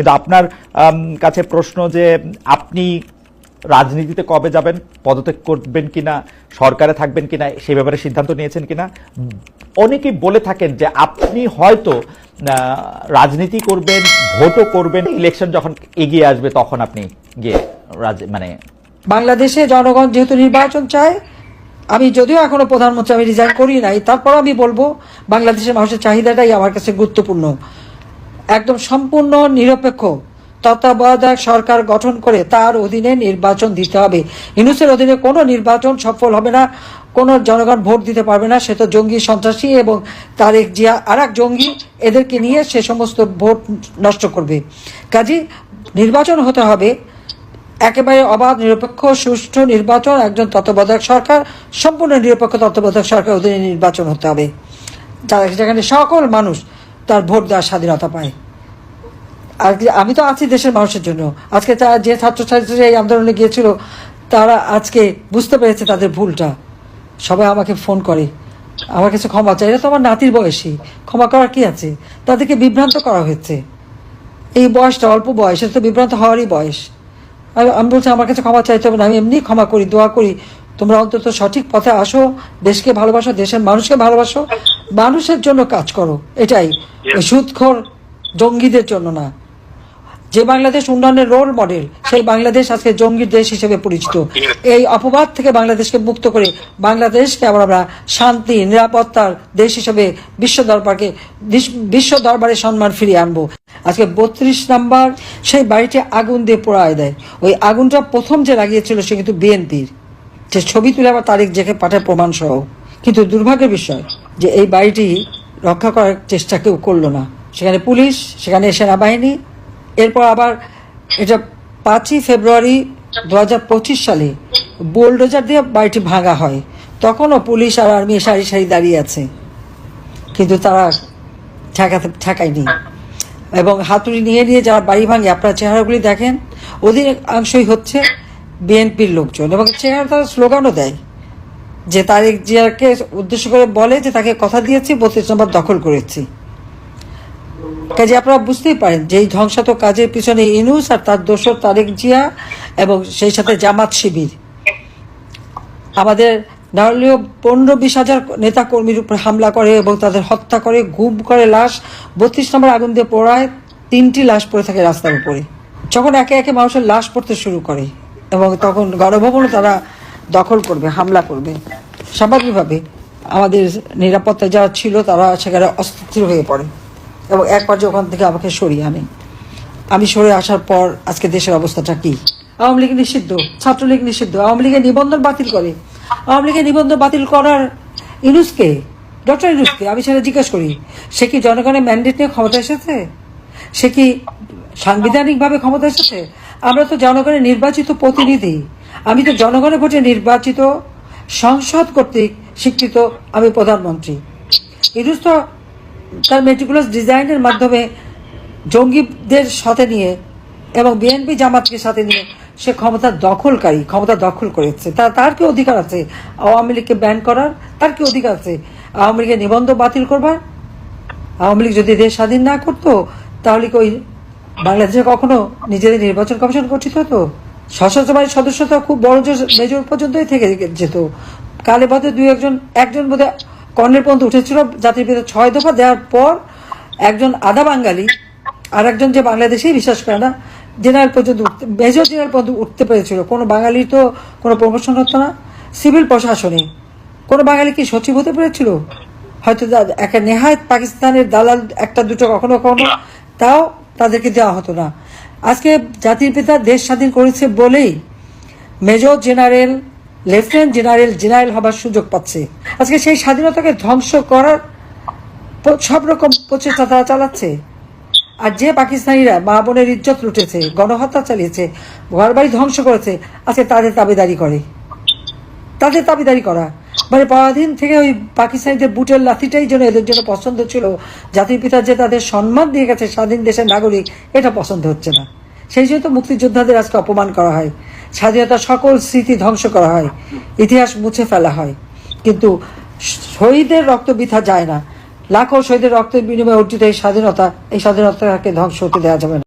কিন্তু আপনার কাছে প্রশ্ন যে আপনি রাজনীতিতে কবে যাবেন, পদত্যাগ করবেন কিনা, সরকারে থাকবেন কিনা সেই ব্যাপারে সিদ্ধান্ত নিয়েছেন কিনা? অনেকেই বলে থাকেন যে আপনি হয়তো রাজনীতি করবেন, ভোটও করবেন ইলেকশন যখন এগিয়ে আসবে তখন আপনি গিয়ে রাজ- মানে বাংলাদেশে জনগণ যেহেতু নির্বাচন চায়, আমি যদিও এখনও প্রধানমন্ত্রী আমি রিজাইন করি নাই তারপর আমি বলব, বাংলাদেশের মানুষের চাহিদাটাই আমার কাছে গুরুত্বপূর্ণ। একদম সম্পূর্ণ নিরপেক্ষ তত্ত্বাবধায়ক সরকার গঠন করে তার অধীনে নির্বাচন দিতে হবে। ইউনুসের অধীনে কোনো নির্বাচন সফল হবে না, কোনো জনগণ ভোট দিতে পারবে না, সে তো জঙ্গি সন্ত্রাসী এবং তারেক জিয়া আর এক জঙ্গি, এদেরকে নিয়ে সে সমস্ত ভোট নষ্ট করবে। কাজে, নির্বাচন হতে হবে। একেবারে অবাধ, নিরপেক্ষ, সুষ্ঠু নির্বাচন, একজন তত্ত্বাবধায়ক সরকার, সম্পূর্ণ নিরপেক্ষ তত্ত্বাবধায়ক সরকার অধীনে নির্বাচন হতে হবে। যেখানে সকল মানুষ তার ভোট দেওয়ার স্বাধীনতা পায়। আর আমি তো আছি দেশের মানুষের জন্য। আজকে তারা যে ছাত্রছাত্রীরা এই আন্দোলনে গিয়েছিল, তারা আজকে বুঝতে পেরেছে তাদের ভুলটা। সবাই আমাকে ফোন করে। আমার কাছে ক্ষমা চাই এটা তো আমার নাতির বয়সী। ক্ষমা করার কি আছে? তাদেরকে বিভ্রান্ত করা হয়েছে। এই বয়সটা অল্প বয়স এটা তো বিভ্রান্ত হওয়ারই বয়স। আমি বলছি, আমার কাছে ক্ষমা চাইতে হবে না। আমি এমনি ক্ষমা করি, দোয়া করি। তোমরা অন্তত সঠিক পথে আসো। দেশকে ভালোবাসো, দেশের মানুষকে ভালোবাসো। মানুষের জন্য কাজ করো এটাই। ওই সুদখোর জঙ্গিদের জন্য না। যে বাংলাদেশ উন্নয়নের রোল মডেল সেই বাংলাদেশ আজকে জঙ্গির দেশ হিসেবে পরিচিত। এই অপবাদ থেকে বাংলাদেশকে মুক্ত করে বাংলাদেশকে আবার আমরা শান্তি নিরাপত্তার দেশ হিসেবে বিশ্ব দরবারকে বিশ- বিশ্ব দরবারে সম্মান ফিরিয়ে আনব। আজকে বত্রিশ নাম্বার সেই বাড়িটি আগুন দিয়ে পোড়ায় দেয়। ওই আগুনটা প্রথম যে লাগিয়েছিল সে কিন্তু বিএনপির। যে ছবি তুলে আবার তারিখ জেকে পাঠায় প্রমাণ সহ কিন্তু দুর্ভাগ্যের বিষয় যে এই বাড়িটি রক্ষা করার চেষ্টা কেউ করল না। সেখানে পুলিশ, সেখানে সেনাবাহিনী, এরপর আবার এটা পাঁচই ফেব্রুয়ারি দু হাজার পঁচিশ সালে বোলডোজার দিয়ে বাড়িটি ভাঙা হয়। তখনও পুলিশ আর আর্মি সারি সারি দাঁড়িয়ে আছে। কিন্তু তারা ঠেকাতে, ঠেকায়নি। এবং হাতুড়ি নিয়ে নিয়ে যারা বাড়ি ভাঙে, আপনার চেহারাগুলি দেখেন, অধিকাংশই হচ্ছে বিএনপির লোকজন এবং চেহারা তারা স্লোগানও দেয়। যে তারেক জিয়াকে উদ্দেশ্য করে বলে যে তাকে কথা দিয়েছি, বত্রিশ নম্বর দখল করেছি। কাজে আপনারা বুঝতেই পারেন যে এই ধ্বংসাত্মক কাজের পিছনে ইনুস আর তার দোসর তারেক জিয়া এবং সেই সাথে জামাত শিবির। আমাদের না হলেও পনেরো বিশ হাজার নেতা কর্মীর উপর হামলা করে এবং তাদের হত্যা করে, গুম করে, লাশ বত্রিশ নম্বর আগুন দিয়ে পোড়ায়, তিনটি লাশ পড়ে থাকে রাস্তার উপরে। যখন একে একে মানুষের লাশ পড়তে শুরু করে এবং তখন গণভবনও তারা দখল করবে, হামলা করবে। স্বাভাবিকভাবে আমাদের নিরাপত্তা যারা ছিল তারা সেখানে অস্থির হয়ে পড়ে। এবং এক পর্যায়ে ওখান থেকে আমাকে সরিয়ে আনে, আমি সরে আসার পর আজকে দেশের অবস্থাটা কি? আওয়ামী লীগ নিষিদ্ধ, ছাত্রলীগ নিষিদ্ধ, আওয়ামী লীগের নিবন্ধন বাতিল করে। আওয়ামী লীগের নিবন্ধন বাতিল করার ইনুসকে ডক্টর ইনুসকে আমি সেটা জিজ্ঞেস করি, সে কি জনগণের ম্যান্ডেট নিয়ে ক্ষমতা এসেছে? সে কি সাংবিধানিকভাবে ক্ষমতা এসেছে? আমরা তো জনগণের নির্বাচিত প্রতিনিধি। আমি তো জনগণের ভোটে নির্বাচিত সংসদ কর্তৃক স্বীকৃত আমি প্রধানমন্ত্রী। ইনুস তো তার মেটিকুলাস ডিজাইনের মাধ্যমে জঙ্গিদের সাথে নিয়ে এবং বিএনপি জামাতকে সাথে নিয়ে সে ক্ষমতা দখলকারী, ক্ষমতা দখল করেছে। তা, তার কি অধিকার আছে? আওয়ামী লীগকে ব্যান করার? তার কি অধিকার আছে? আওয়ামী লীগের নিবন্ধ বাতিল করবার? আওয়ামী লীগ যদি দেশ স্বাধীন না করতো, তাহলে কি ওই বাংলাদেশে কখনো নিজেদের নির্বাচন কমিশন গঠিত হতো? সশস্ত্র বাহিনীর সদস্য তো খুব বড় জোর মেজর পর্যন্তই থেকে যেত। কালে বাদে দুই একজন একজন বোধ কর্ণের পর্যন্ত উঠেছিল, জাতির পিতা ছয় দফা দেওয়ার পর একজন আধা বাঙালি আর একজন যে বাংলাদেশেই বিশ্বাস করে না, জেনারেল পর্যন্ত উঠতে, মেজর জেনারেল পর্যন্ত উঠতে পেরেছিল। কোনো বাঙালির তো কোনো প্রমোশন হতো না। সিভিল প্রশাসনে কোনো বাঙালি কি সচিব হতে পেরেছিল? হয়তো একটা নেহায়ত পাকিস্তানের দালাল একটা দুটো কখনো কখনো, তাও তাদেরকে দেওয়া হতো না। আজকে জাতির পিতা দেশ স্বাধীন করেছে বলেই major general, lieutenant general general হবার সুযোগ পাচ্ছে। আজকে সেই স্বাধীনতাকে ধ্বংস করার সব রকম প্রচেষ্টা তারা চালাচ্ছে। আর যে পাকিস্তানিরা মা বোনের ইজ্জত লুটেছে, গণহত্যা চালিয়েছে ঘর বাড়ি ধ্বংস করেছে, আজকে তাদের দাবিদারি করে। তাদের দাবিদারি করা। মানে পরাধীন থেকে ওই পাকিস্তানিদের বুটের লাথিটাই যেন এদের জন্য পছন্দ ছিল। জাতির পিতা যে তাদের সম্মান দিয়ে গেছে স্বাধীন দেশের নাগরিক, এটা পছন্দ হচ্ছে না। সেই জন্য তো মুক্তিযোদ্ধাদের আজকে অপমান করা হয়। স্বাধীনতার সকল স্মৃতি ধ্বংস করা হয়। ইতিহাস মুছে ফেলা হয়। কিন্তু শহীদের রক্ত বৃথা যায় না। লাখো শহীদের রক্তের বিনিময়ে অর্জিত এই স্বাধীনতা, এই স্বাধীনতাকে ধ্বংস হতে দেওয়া যাবে না।